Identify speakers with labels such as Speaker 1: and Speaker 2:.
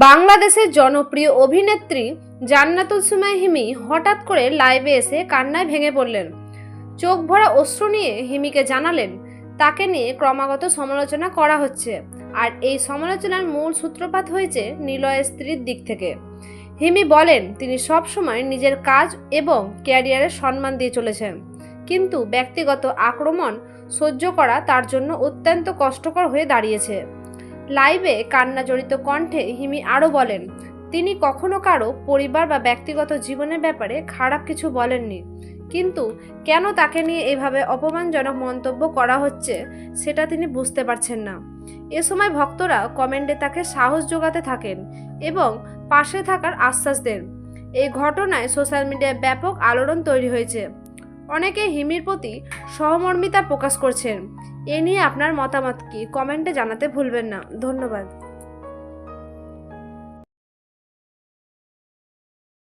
Speaker 1: বাংলাদেশের জনপ্রিয় অভিনেত্রী জান্নাতুল সুমাই হিমি হঠাৎ করে লাইভে এসে কান্নায় ভেঙে পড়লেন। চোখ ভরা অশ্রু নিয়ে হিমিকে জানালেন, তাকে নিয়ে ক্রমাগত সমালোচনা করা হচ্ছে। আর এই সমালোচনার মূল সূত্রপাত হয়েছে নিলয়ের স্ত্রীর দিক থেকে। হিমি বলেন, তিনি সব সময় নিজের কাজ এবং ক্যারিয়ারের সম্মান দিয়ে চলেছেন। কিন্তু ব্যক্তিগত আক্রমণ সহ্য করা তার জন্য অত্যন্ত কষ্টকর হয়ে দাঁড়িয়েছে। লাইভে কান্না জড়িত কণ্ঠে হিমি আরও বলেন, তিনি কখনো কারও পরিবার বা ব্যক্তিগত জীবনের ব্যাপারে খারাপ কিছু বলেননি। কিন্তু কেন তাকে নিয়ে এভাবে অপমানজনক মন্তব্য করা হচ্ছে সেটা তিনি বুঝতে পারছেন না। এ সময় ভক্তরা কমেন্টে তাকে সাহস যোগাতে থাকেন এবং পাশে থাকার আশ্বাস দেন। এই ঘটনায় সোশ্যাল মিডিয়ায় ব্যাপক আলোড়ন তৈরি হয়েছে। অনেকে হিমির প্রতি সহমর্মিতা প্রকাশ করছেন। এ নিয়ে আপনার মতামত কি? কমেন্টে জানাতে ভুলবেন না। ধন্যবাদ।